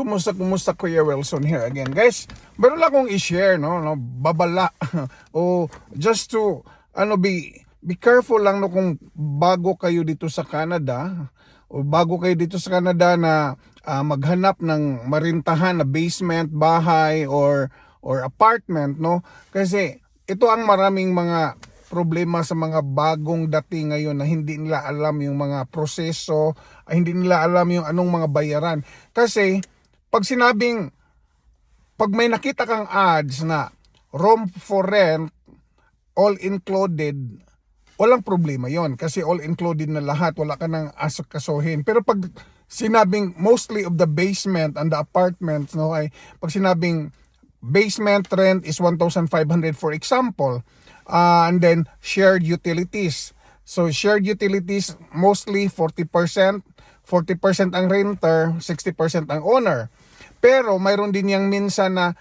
Kumusta kumusta Kuya Wilson here again. Guys, meron lang akong i-share no, no babala o just to ano be be careful lang no kung bago kayo dito sa Canada o bago kayo dito sa Canada na ah, maghanap ng marintahan na basement, bahay or or apartment no kasi ito ang maraming mga problema sa mga bagong dating ngayon na hindi nila alam yung mga proseso, hindi nila alam yung anong mga bayaran. Kasi pag sinabing pag may nakita kang ads na room for rent all included, walang problema yon kasi all included na lahat, wala ka nang asok-kasuhin. Pero pag sinabing mostly of the basement and the apartments, no, ay pag sinabing basement rent is 1,500 for example, uh, and then shared utilities. So shared utilities mostly 40%, 40% ang renter, 60% ang owner. Pero mayroon din yang minsan na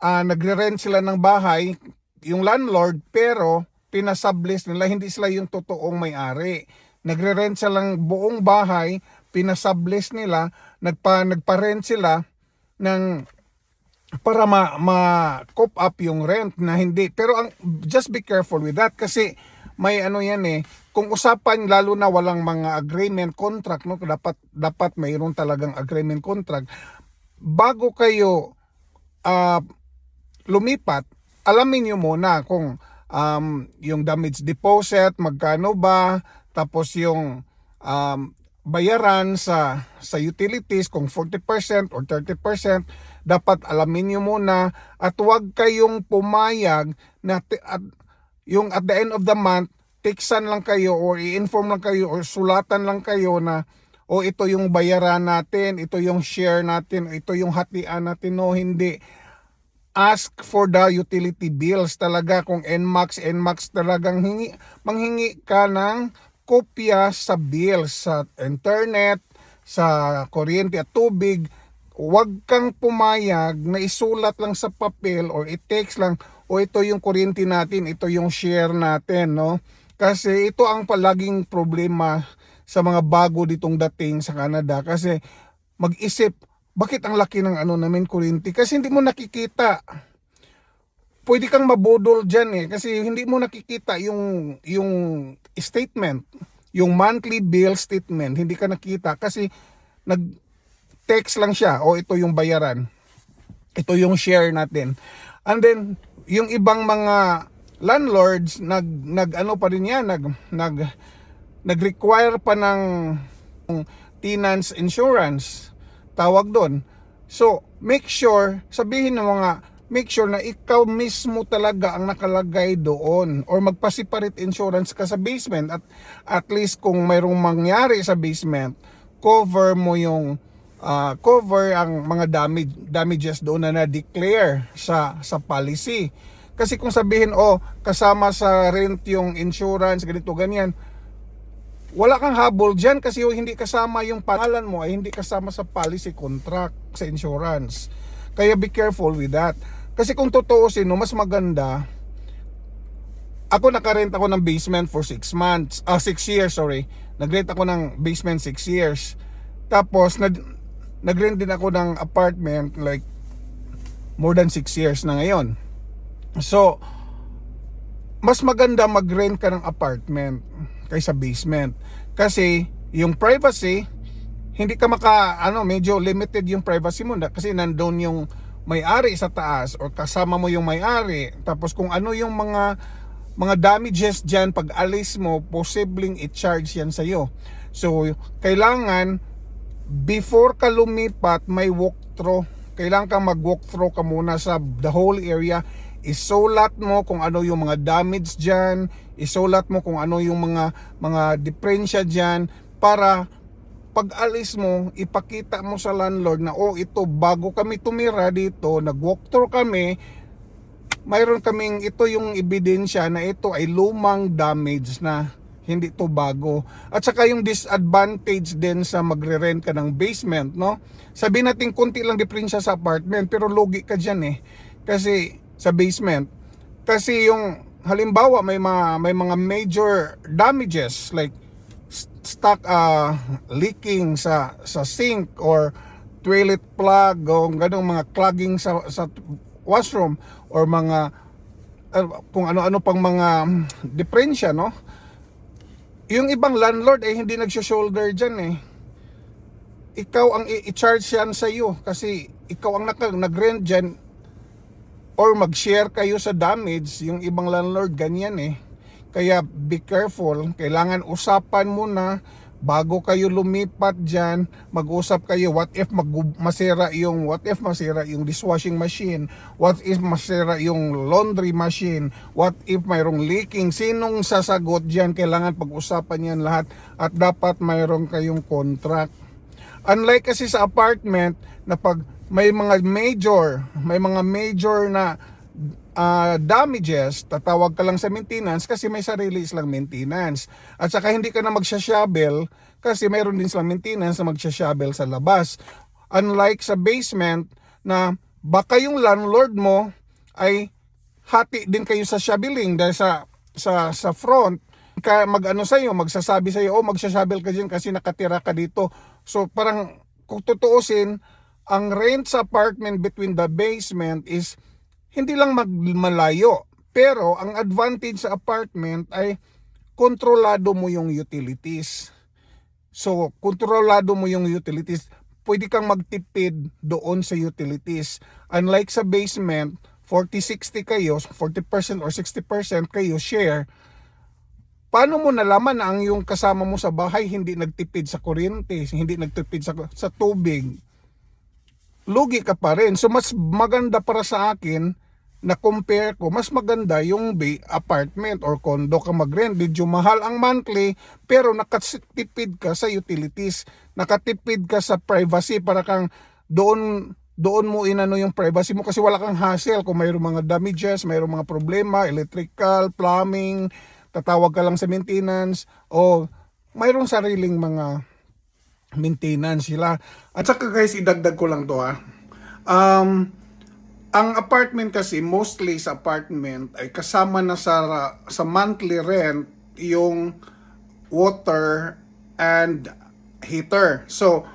ah, nagre-rent sila ng bahay, yung landlord, pero pinasublease nila, hindi sila yung totoong may-ari. Nagre-rent sila ng buong bahay, pinasublease nila, nagpa, nagpa-rent sila ng para ma, ma cope up yung rent na hindi. Pero ang just be careful with that kasi may ano yan eh, kung usapan lalo na walang mga agreement contract no, dapat dapat mayroon talagang agreement contract bago kayo ah, lumipat, alamin nyo muna kung um, yung damage deposit, magkano ba, tapos yung um, bayaran sa sa utilities kung 40% or 30% dapat alamin nyo muna at huwag kayong pumayag na at, yung at the end of the month tiksan lang kayo or i-inform lang kayo or sulatan lang kayo na o ito yung bayaran natin, ito yung share natin, ito yung hatian natin, no, hindi. Ask for the utility bills talaga. Kung NMAX NMAX talagang hingi manghingi ka ng kopya sa bills sa internet sa kuryente at tubig. Huwag kang pumayag na isulat lang sa papel or i-text lang o ito yung kuryente natin ito yung share natin no? Kasi ito ang palaging problema sa mga bago ditong dating sa Canada. Kasi mag-isip bakit ang laki ng ano namin kuryente kasi hindi mo nakikita. Pwede kang mabudol dyan eh. Kasi hindi mo nakikita yung yung statement yung monthly bill statement hindi ka nakita. Kasi nag text lang siya o ito yung bayaran. Ito yung share natin. And then yung ibang mga landlords nag nag ano pa rin yan nag nag nag-require pa ng tenants insurance tawag doon. So make sure sabihin ng mga make sure na ikaw mismo talaga ang nakalagay doon or magpa-separate insurance ka sa basement at at least kung mayroong mangyari sa basement cover mo yung ah, cover ang mga damage damages doon na na-declare sa sa policy. Kasi kung sabihin oh kasama sa rent yung insurance ganito ganyan wala kang habol dyan kasi hindi kasama yung pangalan mo ay hindi kasama sa policy contract sa insurance. Kaya be careful with that. Kasi kung totoosin, no, mas maganda, ako nakarent ako ng basement for 6 months, ah 6 years, sorry. Nagrent ako ng basement 6 years. Tapos, nag, nagrent din ako ng apartment like more than 6 years na ngayon. So, mas maganda mag-rent ka ng apartment kaysa basement. Kasi yung privacy, hindi ka maka, ano, medyo limited yung privacy mo kasi nandun yung may-ari sa taas or kasama mo yung may-ari. Tapos kung ano yung mga mga damages dyan pag alis mo, posibleng i-charge yan sa'yo. So, kailangan before ka lumipat, may walkthrough. Kailangan kang mag-walkthrough ka muna sa the whole area isulat mo kung ano yung mga damage dyan, isulat mo kung ano yung mga mga diferensya dyan para pag alis mo, ipakita mo sa landlord na oh ito bago kami tumira dito, nag-walkthrough kami, mayroon kaming ito yung ebidensya na ito ay lumang damage na hindi to bago. At saka yung disadvantage din sa magre-rent ka ng basement, no? Sabi natin konti lang diferensya sa apartment pero lugi ka diyan eh. Kasi sa basement. Kasi yung halimbawa may mga may mga major damages like st- stock uh, leaking sa sa sink or toilet plug o ganong mga clogging sa sa washroom or mga uh, kung ano-ano pang mga diferensya no? Yung ibang landlord eh hindi nagsho-shoulder dyan eh. Ikaw ang i-charge yan sa iyo kasi ikaw ang nag-rent dyan or mag-share kayo sa damage yung ibang landlord ganyan eh. Kaya be careful kailangan usapan mo na bago kayo lumipat dyan. Mag-usap kayo what if mag masira yung what if masira yung dishwashing machine? What if masira yung laundry machine? What if mayroong leaking? Sinong sasagot dyan? Kailangan pag-usapan yan lahat. At dapat mayroong kayong contract. Unlike kasi sa apartment na pag may mga major, may mga major na ah, damages, tatawag ka lang sa maintenance kasi may sarili silang maintenance. At saka hindi ka na magsashovel kasi mayroon din silang maintenance na magsashovel sa labas. Unlike sa basement na baka yung landlord mo ay hati din kayo sa shoveling dahil sa sa sa front ka mag-ano sa iyo, magsasabi sa iyo, oh magsashovel ka diyan kasi nakatira ka dito. So parang kung tutuusin, ang rent sa apartment between the basement is hindi lang mag- malayo. Pero ang advantage sa apartment ay kontrolado mo yung utilities. So, kontrolado mo yung utilities. Pwede kang magtipid doon sa utilities. Unlike sa basement, 40-60 kayo, 40% or 60% kayo share. Paano mo nalaman na ang yung kasama mo sa bahay hindi nagtipid sa kuryente, hindi nagtipid sa, sa tubig? Lugi ka pa rin. So mas maganda para sa akin na compare ko, mas maganda yung bay apartment or condo ka mag-rent. Medyo mahal ang monthly, pero nakatipid ka sa utilities. Nakatipid ka sa privacy para kang doon doon mo inano yung privacy mo kasi wala kang hassle kung mayroong mga damages, mayroong mga problema, electrical, plumbing, tatawag ka lang sa maintenance o mayroong sariling mga maintenance sila. At saka guys, idagdag ko lang to ha. Um, ang apartment kasi, mostly sa apartment, ay kasama na sa, sa monthly rent yung water and heater. So,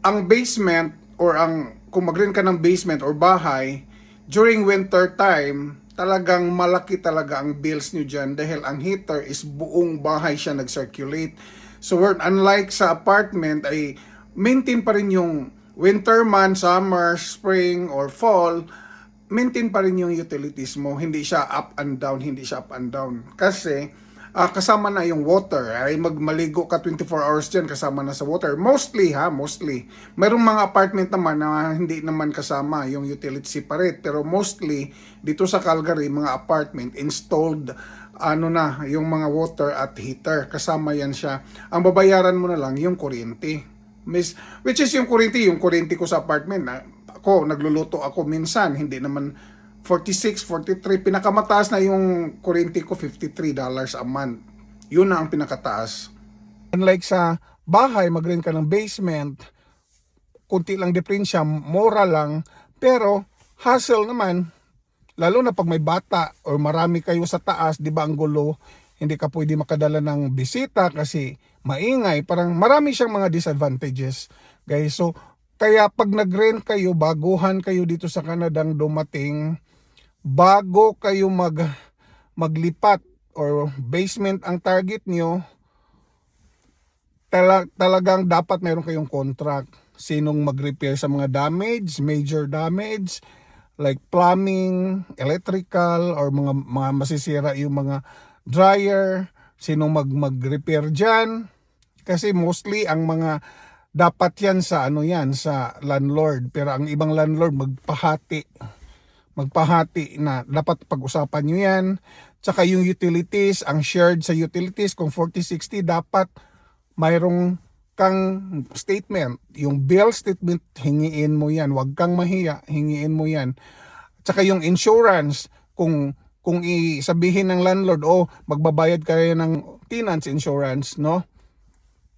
ang basement or ang kung mag-rent ka ng basement or bahay, during winter time, talagang malaki talaga ang bills nyo dyan dahil ang heater is buong bahay siya nag-circulate. So, unlike sa apartment, ay maintain pa rin yung winter man, summer, spring, or fall, maintain pa rin yung utilities mo. Hindi siya up and down, hindi siya up and down. Kasi, ah, kasama na yung water. Ay magmaligo ka 24 hours dyan, kasama na sa water. Mostly ha, mostly. Mayroong mga apartment naman na hindi naman kasama yung utility separate. Pero mostly, dito sa Calgary, mga apartment installed ano na, yung mga water at heater. Kasama yan siya. Ang babayaran mo na lang yung kuryente. Miss, which is yung kuryente, yung kuryente ko sa apartment. Na, ako, nagluluto ako minsan, hindi naman 46, 43, pinakamataas na yung kuryente ko, $53 a month. Yun na ang pinakataas. Unlike sa bahay, mag-rent ka ng basement, kunti lang diferensya, mura lang, pero hassle naman, lalo na pag may bata or marami kayo sa taas, di ba ang gulo, hindi ka pwede makadala ng bisita kasi maingay, parang marami siyang mga disadvantages. Guys, so kaya pag nag-rent kayo, baguhan kayo dito sa Canadang dumating, bago kayo mag maglipat or basement ang target nyo, tala, talagang dapat meron kayong contract. Sinong mag-repair sa mga damage, major damage, like plumbing, electrical, or mga, mga masisira yung mga dryer, sinong mag, mag-repair dyan. Kasi mostly ang mga dapat yan sa ano yan sa landlord pero ang ibang landlord magpahati magpahati na dapat pag-usapan nyo yan. Tsaka yung utilities, ang shared sa utilities, kung 40-60, dapat mayroong kang statement. Yung bill statement, hingiin mo yan. Huwag kang mahiya, hingiin mo yan. Tsaka yung insurance, kung kung isabihin ng landlord, oh, magbabayad kayo ng tenants insurance, no?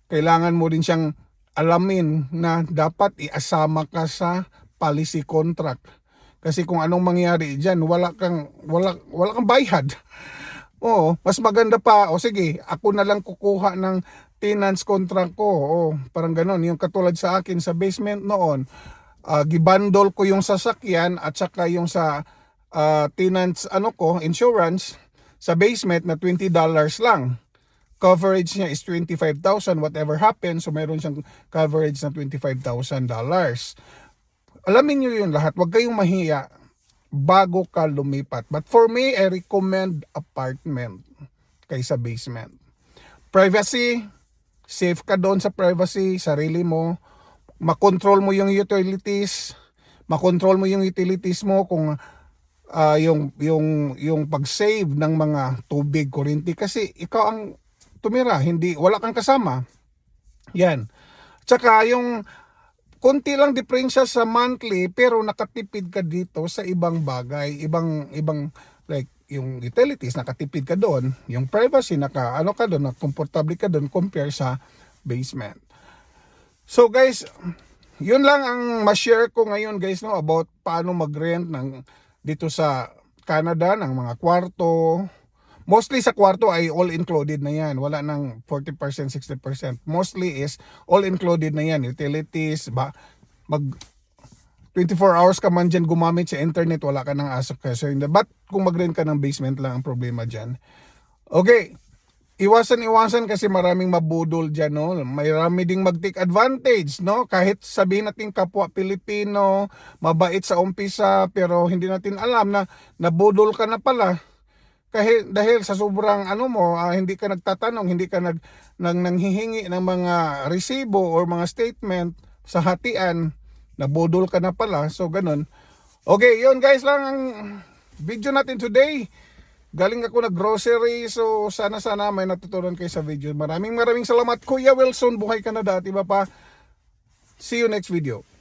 Kailangan mo din siyang alamin na dapat iasama ka sa policy contract. Kasi kung anong mangyari diyan, wala kang wala wala kang bayad. Oo, mas maganda pa. O sige, ako na lang kukuha ng tenants contract ko. O, parang ganon. Yung katulad sa akin sa basement noon, ah, gibandol ko yung sasakyan at saka yung sa ah, tenants ano ko, insurance sa basement na $20 lang. Coverage niya is 25,000 whatever happens. So mayroon siyang coverage na $25,000. Alamin niyo yun lahat. Huwag kayong mahiya bago ka lumipat. But for me, I recommend apartment kaysa basement. Privacy, safe ka doon sa privacy, sarili mo. Makontrol mo yung utilities, makontrol mo yung utilities mo kung ah, yung yung yung pag-save ng mga tubig, kuryente kasi ikaw ang tumira, hindi wala kang kasama. Yan. Tsaka yung konti lang diferensya sa monthly pero nakatipid ka dito sa ibang bagay, ibang ibang like yung utilities nakatipid ka doon, yung privacy naka ano ka doon, komportable ka doon compare sa basement. So guys, yun lang ang ma-share ko ngayon guys no about paano mag-rent ng dito sa Canada ng mga kwarto. Mostly sa kwarto ay all included na yan. Wala nang 40%, 60%. Mostly is all included na yan. Utilities, ba, mag 24 hours ka man dyan gumamit sa internet, wala ka nang asok ka. So. But kung mag-rent ka ng basement lang ang problema dyan. Okay, iwasan-iwasan kasi maraming mabudol dyan, no? May rami ding mag-take advantage, no? Kahit sabihin natin kapwa Pilipino, mabait sa umpisa, pero hindi natin alam na nabudol ka na pala. Kahit dahil sa sobrang ano mo, ah, hindi ka nagtatanong, hindi ka nag, nang nanghihingi ng mga resibo or mga statement sa hatian, nabudol ka na pala. So, ganun. Okay, yun guys lang ang video natin today. Galing ako na grocery, so sana sana may natutunan kayo sa video. Maraming maraming salamat Kuya Wilson, buhay ka na dati ba pa? See you next video.